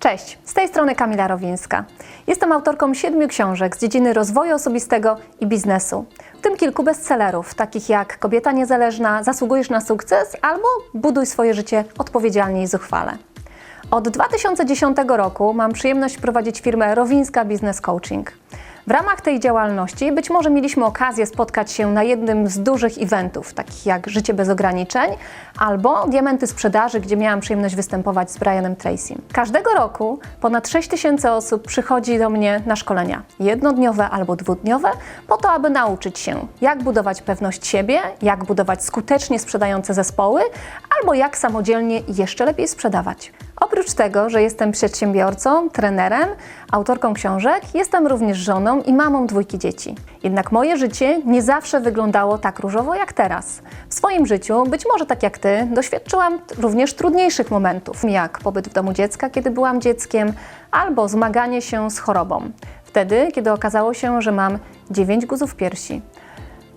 Cześć, z tej strony Kamila Rowińska. Jestem autorką siedmiu książek z dziedziny rozwoju osobistego i biznesu, w tym kilku bestsellerów, takich jak Kobieta Niezależna, Zasługujesz na sukces albo Buduj swoje życie odpowiedzialnie i zuchwale. Od 2010 roku mam przyjemność prowadzić firmę Rowińska Business Coaching. W ramach tej działalności być może mieliśmy okazję spotkać się na jednym z dużych eventów, takich jak Życie bez ograniczeń albo Diamenty sprzedaży, gdzie miałam przyjemność występować z Brianem Tracym. Każdego roku ponad 6 tysięcy osób przychodzi do mnie na szkolenia, jednodniowe albo dwudniowe, po to, aby nauczyć się, jak budować pewność siebie, jak budować skutecznie sprzedające zespoły, albo jak samodzielnie jeszcze lepiej sprzedawać. Oprócz tego, że jestem przedsiębiorcą, trenerem, autorką książek, jestem również żoną i mamą dwójki dzieci. Jednak moje życie nie zawsze wyglądało tak różowo jak teraz. W swoim życiu, być może tak jak ty, doświadczyłam również trudniejszych momentów, jak pobyt w domu dziecka, kiedy byłam dzieckiem, albo zmaganie się z chorobą. Wtedy, kiedy okazało się, że mam 9 guzów piersi.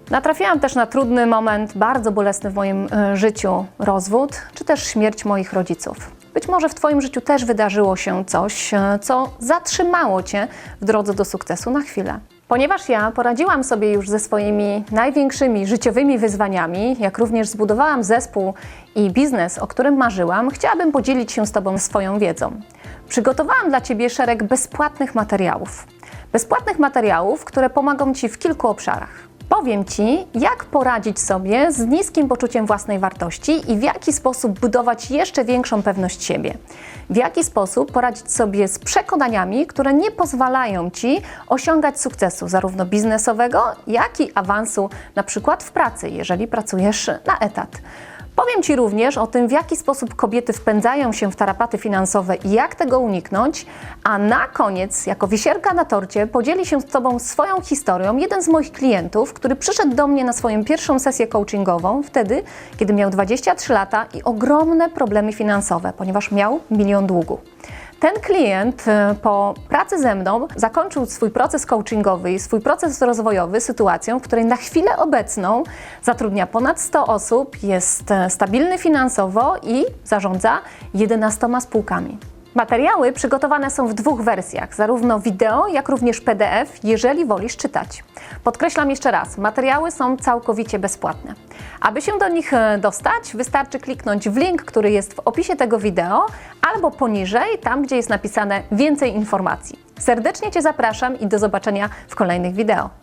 Natrafiałam też na trudny moment, bardzo bolesny w moim e, życiu rozwód, czy też śmierć moich rodziców. Być może w Twoim życiu też wydarzyło się coś, e, co zatrzymało Cię w drodze do sukcesu na chwilę. Ponieważ ja poradziłam sobie już ze swoimi największymi życiowymi wyzwaniami, jak również zbudowałam zespół i biznes, o którym marzyłam, chciałabym podzielić się z Tobą swoją wiedzą. Przygotowałam dla Ciebie szereg bezpłatnych materiałów. Bezpłatnych materiałów, które pomogą Ci w kilku obszarach. Powiem Ci, jak poradzić sobie z niskim poczuciem własnej wartości i w jaki sposób budować jeszcze większą pewność siebie. W jaki sposób poradzić sobie z przekonaniami, które nie pozwalają Ci osiągać sukcesu zarówno biznesowego, jak i awansu na przykład w pracy, jeżeli pracujesz na etat. Powiem Ci również o tym, w jaki sposób kobiety wpędzają się w tarapaty finansowe i jak tego uniknąć, a na koniec, jako wisienka na torcie, podzieli się z Tobą swoją historią jeden z moich klientów, który przyszedł do mnie na swoją pierwszą sesję coachingową wtedy, kiedy miał 23 lata i ogromne problemy finansowe, ponieważ miał milion długu. Ten klient e, po pracy ze mną zakończył swój proces coachingowy i swój proces rozwojowy sytuacją, w której na chwilę obecną zatrudnia ponad 100 osób, jest e, stabilny finansowo i zarządza 11 spółkami. Materiały przygotowane są w dwóch wersjach, zarówno wideo, jak również PDF, jeżeli wolisz czytać. Podkreślam jeszcze raz, materiały są całkowicie bezpłatne. Aby się do nich e, dostać, wystarczy kliknąć w link, który jest w opisie tego wideo, albo poniżej, tam gdzie jest napisane więcej informacji. Serdecznie Cię zapraszam i do zobaczenia w kolejnych wideo.